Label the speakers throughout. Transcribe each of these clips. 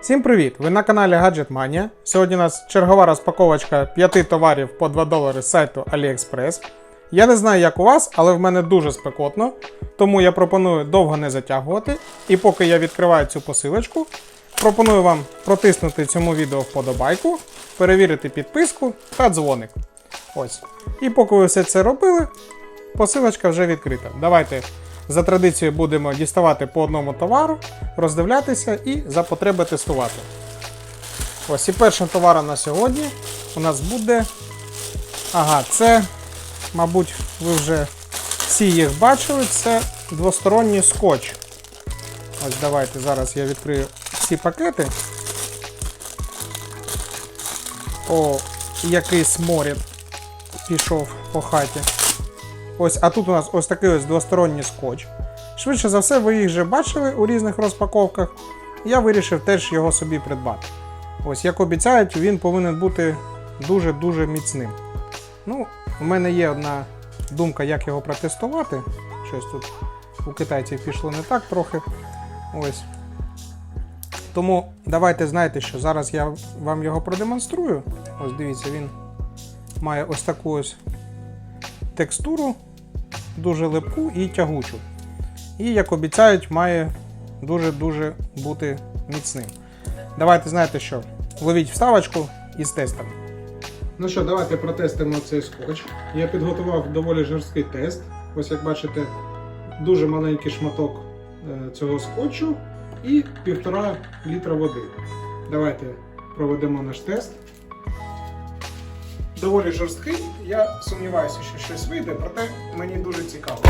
Speaker 1: Всім привіт! Ви на каналі Gadget. Сьогодні у нас чергова розпаковочка 5 товарів по 2 долари з сайту AliExpress. Я не знаю, як у вас, але в мене дуже спекотно, тому я пропоную довго не затягувати. І поки я відкриваю цю посилочку, пропоную вам протиснути цьому відео вподобайку, перевірити підписку та дзвоник. Ось. І поки ви все це робили, посилочка вже відкрита. Давайте за традицією будемо діставати по одному товару, роздивлятися і за потреби тестувати. Ось і першим товаром на сьогодні у нас буде. Ага, це, мабуть, ви вже всі їх бачили, це двосторонній скотч. Ось давайте зараз я відкрию всі пакети. О, який сморід пішов по хаті. Ось, а тут у нас ось такий ось двосторонній скотч. Швидше за все, ви їх вже бачили у різних розпаковках. Я вирішив теж його собі придбати. Ось, як обіцяють, він повинен бути дуже-дуже міцним. Ну, у мене є одна думка, як його протестувати. Щось тут у китайців пішло не так трохи. Ось. Тому давайте знаєте, що зараз я вам його продемонструю. Ось дивіться, він має ось таку ось текстуру, дуже липку і тягучу. І, як обіцяють, має дуже-дуже бути міцним. Давайте знаєте що, ловіть вставочку із тестами. Ну що, давайте протестимо цей скотч. Я підготував доволі жорсткий тест. Ось як бачите, дуже маленький шматок е, цього скотчу і півтора літра води. Давайте проведемо наш тест. Доволі жорсткий, я сумніваюся, що щось вийде, проте мені дуже цікаво.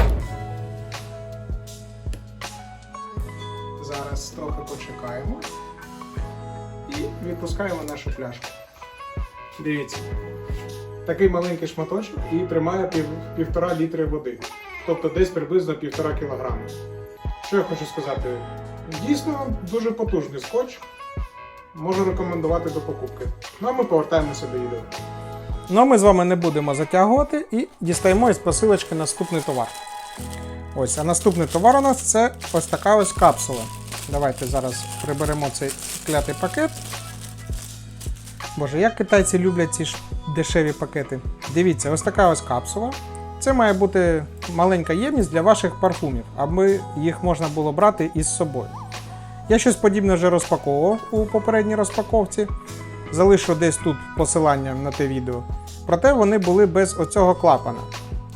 Speaker 1: Зараз трохи почекаємо і відпускаємо нашу пляшку. Дивіться, такий маленький шматочок і тримає пів, півтора літри води. Тобто десь приблизно півтора кілограми. Що я хочу сказати? Дійсно дуже потужний скотч. Можу рекомендувати до покупки. Ну а ми повертаємося до відео. Ну а ми з вами не будемо затягувати і дістаємо із посилочки наступний товар. Ось, а наступний товар у нас це ось така ось капсула. Давайте зараз приберемо цей клятий пакет. Боже, як китайці люблять ці дешеві пакети. Дивіться, ось така ось капсула. Це має бути маленька ємність для ваших парфумів, аби їх можна було брати із собою. Я щось подібне вже розпаковував у попередній розпаковці. Залишу десь тут посилання на те відео. Проте вони були без оцього клапана.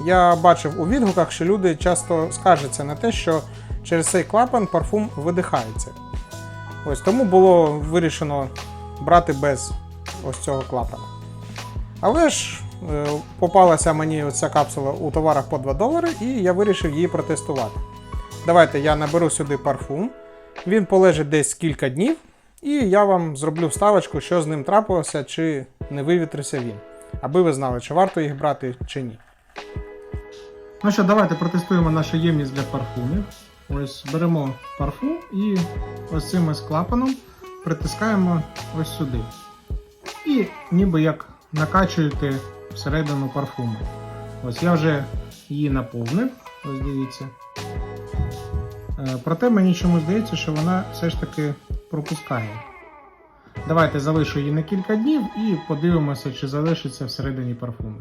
Speaker 1: Я бачив у відгуках, що люди часто скаржаться на те, що через цей клапан парфум видихається. Ось тому було вирішено брати без ось цього клапана. Але ж е, попалася мені оця капсула у товарах по 2 долари, і я вирішив її протестувати. Давайте я наберу сюди парфум. Він полежить десь кілька днів, і я вам зроблю вставочку, що з ним трапилося, чи не вивітрився він. Аби ви знали, чи варто їх брати, чи ні. Ну що, давайте протестуємо нашу ємність для парфумів. Ось беремо парфум і ось цим ось клапаном притискаємо ось сюди. І ніби як накачуєте всередину парфуму. Ось я вже її наповнив. Ось дивіться. Е, Проте мені чомусь здається, що вона все ж таки пропускає. Давайте залишу її на кілька днів і подивимося, чи залишиться всередині парфуми.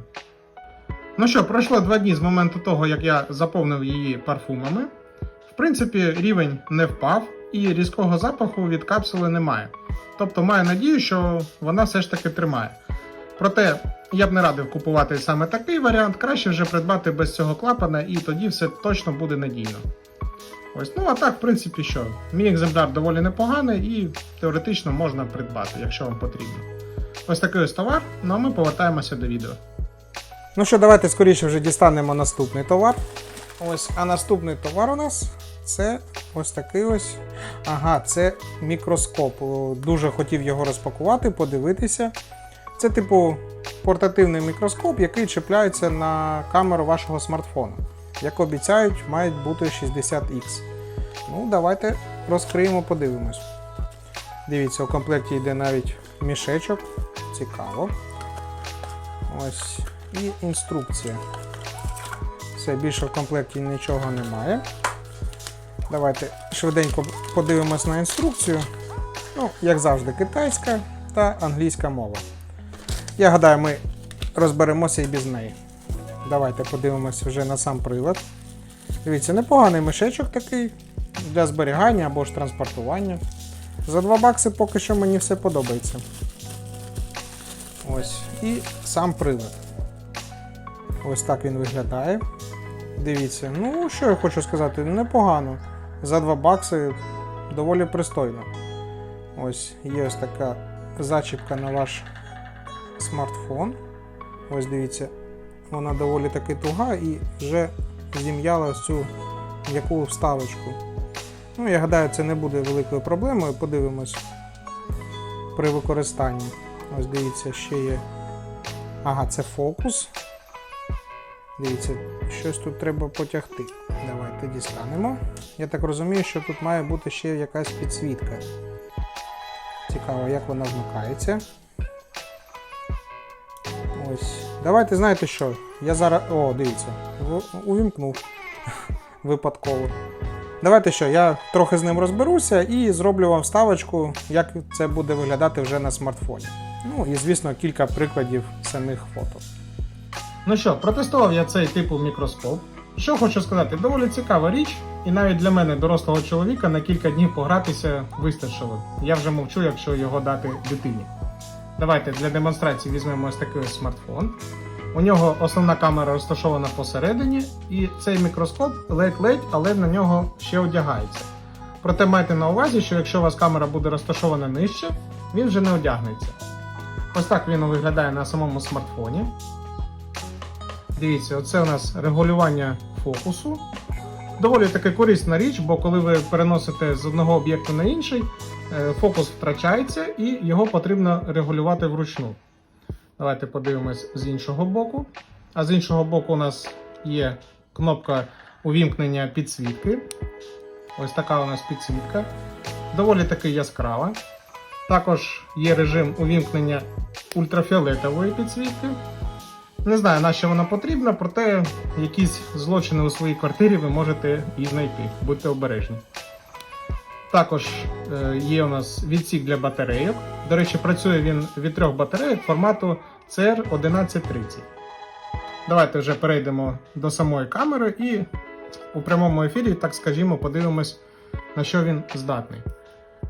Speaker 1: Ну що, пройшло два дні з моменту того, як я заповнив її парфумами. В принципі, рівень не впав і різкого запаху від капсули немає. Тобто маю надію, що вона все ж таки тримає. Проте я б не радив купувати саме такий варіант, краще вже придбати без цього клапана, і тоді все точно буде надійно. Ось, ну а так, в принципі, що, мій екземпляр доволі непоганий і теоретично можна придбати, якщо вам потрібно. Ось такий ось товар, ну а ми повертаємося до відео. Ну що, давайте скоріше вже дістанемо наступний товар. Ось, а наступний товар у нас це ось такий ось. Ага, це мікроскоп. Дуже хотів його розпакувати, подивитися. Це, типу, портативний мікроскоп, який чіпляється на камеру вашого смартфона. Як обіцяють, мають бути 60X. Ну, давайте розкриємо, подивимось. Дивіться, у комплекті йде навіть мішечок. Цікаво. Ось. І інструкція. Все, більше в комплекті нічого немає. Давайте швиденько подивимось на інструкцію. Ну, як завжди, китайська та англійська мова. Я гадаю, ми розберемося і без неї. Давайте подивимося вже на сам прилад. Дивіться, непоганий мишечок такий для зберігання або ж транспортування. За 2 бакси поки що мені все подобається. Ось. І сам прилад. Ось так він виглядає. Дивіться, ну що я хочу сказати, непогано. За 2 бакси доволі пристойно. Ось є ось така зачіпка на ваш смартфон. Ось дивіться, вона доволі таки туга і вже зім'яла цю м'яку вставочку. Ну, я гадаю, це не буде великою проблемою. Подивимось при використанні. Ось дивіться, ще є. Ага, це фокус. Дивіться, щось тут треба потягти. Давайте дістанемо. Я так розумію, що тут має бути ще якась підсвітка. Цікаво, як вона вмикається. Ось. Давайте знаєте що? Я зараз. О, дивіться, увімкнув випадково. Давайте що, я трохи з ним розберуся і зроблю вам вставочку, як це буде виглядати вже на смартфоні. Ну і звісно, кілька прикладів самих фото.
Speaker 2: Ну що, протестував я цей типу мікроскоп. Що хочу сказати, доволі цікава річ, і навіть для мене, дорослого чоловіка, на кілька днів погратися вистачило. Я вже мовчу, якщо його дати дитині. Давайте для демонстрації візьмемо ось такий ось смартфон. У нього основна камера розташована посередині, і цей мікроскоп ледь-ледь, але на нього ще одягається. Проте майте на увазі, що якщо у вас камера буде розташована нижче, він вже не одягнеться. Ось так він виглядає на самому смартфоні. Дивіться, оце у нас регулювання фокусу. Доволі таки корисна річ, бо коли ви переносите з одного об'єкту на інший, е, фокус втрачається і його потрібно регулювати вручну. Давайте подивимось з іншого боку. А з іншого боку, у нас є кнопка увімкнення підсвітки. Ось така у нас підсвітка. Доволі таки яскрава. Також є режим увімкнення ультрафіолетової підсвітки. Не знаю, на що вона потрібна, проте якісь злочини у своїй квартирі ви можете і знайти. Будьте обережні. Також е, є у нас відсік для батарейок. До речі, працює він від трьох батарейок формату CR1130. Давайте вже перейдемо до самої камери і у прямому ефірі, так скажімо, подивимось, на що він здатний.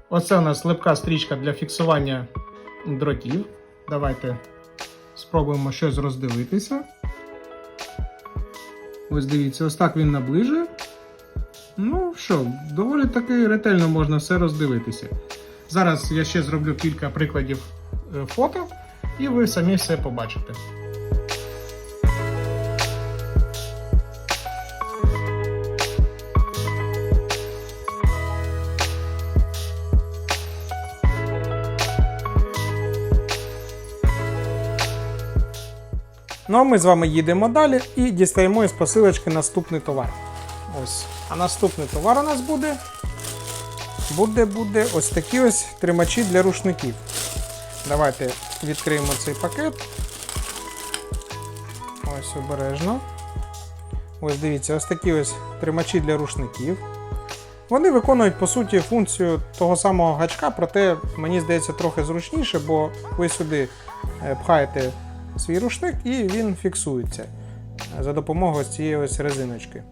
Speaker 2: Оце у нас липка стрічка для фіксування дротів. Давайте спробуємо щось роздивитися. Ось дивіться, ось так він наближує. Ну що, доволі таки ретельно можна все роздивитися. Зараз я ще зроблю кілька прикладів е, фото, і ви самі все побачите.
Speaker 1: Ну а ми з вами їдемо далі і дістаємо із посилочки наступний товар. Ось. А наступний товар у нас буде. Буде, буде ось такі ось тримачі для рушників. Давайте відкриємо цей пакет. Ось обережно. Ось дивіться, ось такі ось тримачі для рушників. Вони виконують по суті функцію того самого гачка, проте мені здається трохи зручніше, бо ви сюди е, пхаєте свій рушник і він фіксується за допомогою цієї ось резиночки.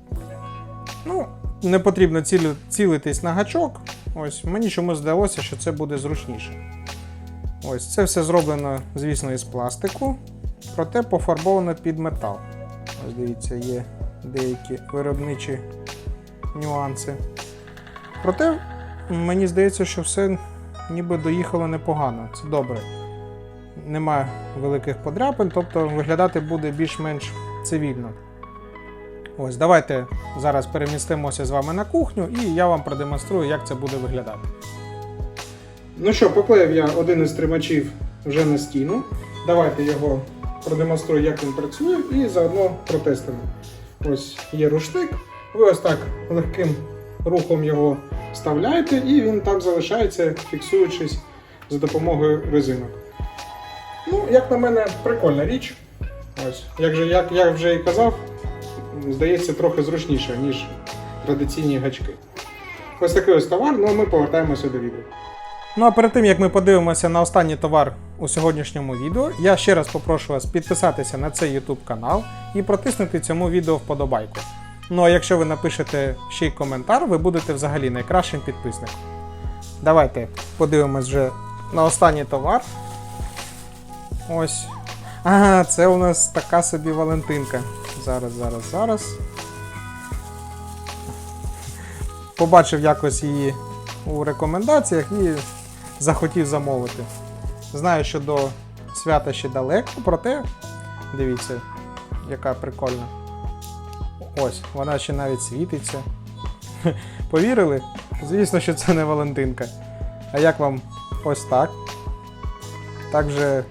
Speaker 1: Ну, не потрібно цілитись на гачок. Ось мені чомусь здалося, що це буде зручніше. Ось це все зроблено, звісно, із пластику, проте пофарбовано під метал. Ось дивіться, є деякі виробничі нюанси. Проте, мені здається, що все ніби доїхало непогано. Це добре. Немає великих подряпин, тобто виглядати буде більш-менш цивільно. Ось, давайте зараз перемістимося з вами на кухню і я вам продемонструю, як це буде виглядати. Ну що, поклеїв я один із тримачів вже на стіну. Давайте його продемонструю, як він працює, і заодно протестимо. Ось є рушник. Ви ось так легким рухом його вставляєте, і він там залишається, фіксуючись за допомогою резинок. Ну, як на мене, прикольна річ. Ось. Як, же, як я вже і казав, здається, трохи зручніше, ніж традиційні гачки. Ось такий ось товар, ну ми повертаємося до відео. Ну а перед тим як ми подивимося на останній товар у сьогоднішньому відео, я ще раз попрошу вас підписатися на цей YouTube канал і протиснути цьому відео вподобайку. Ну а якщо ви напишете ще й коментар, ви будете взагалі найкращим підписником. Давайте подивимось вже на останній товар. Ось. Ага, це у нас така собі Валентинка. Зараз, зараз, зараз. Побачив якось її у рекомендаціях і захотів замовити. Знаю, що до свята ще далеко, проте дивіться, яка прикольна. Ось, вона ще навіть світиться. Повірили? Звісно, що це не Валентинка. А як вам ось так? Так вже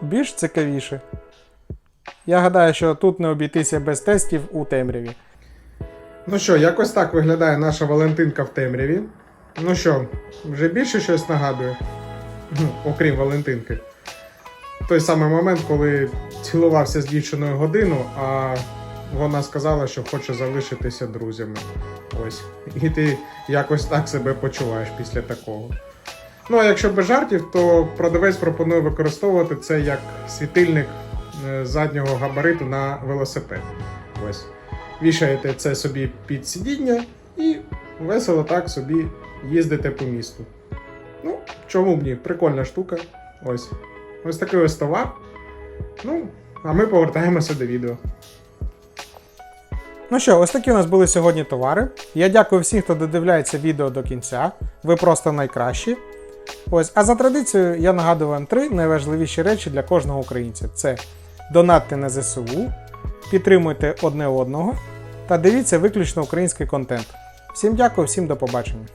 Speaker 1: більш цікавіше. Я гадаю, що тут не обійтися без тестів у темряві. Ну що, якось так виглядає наша Валентинка в темряві. Ну що, вже більше щось нагадує, Ну, окрім Валентинки. Той самий момент, коли цілувався з дівчиною годину, а вона сказала, що хоче залишитися друзями. Ось. І ти якось так себе почуваєш після такого. Ну а якщо без жартів, то продавець пропонує використовувати це як світильник е, заднього габариту на велосипед. Ось. Вішаєте це собі під сидіння і весело так собі їздите по місту. Ну, чому б ні? Прикольна штука. Ось. Ось такий ось товар. Ну, а ми повертаємося до відео. Ну що, ось такі у нас були сьогодні товари. Я дякую всім, хто додивляється відео до кінця. Ви просто найкращі. Ось, а за традицією я нагадую вам три найважливіші речі для кожного українця: це донатьте на ЗСУ, підтримуйте одне одного та дивіться виключно український контент. Всім дякую, всім до побачення.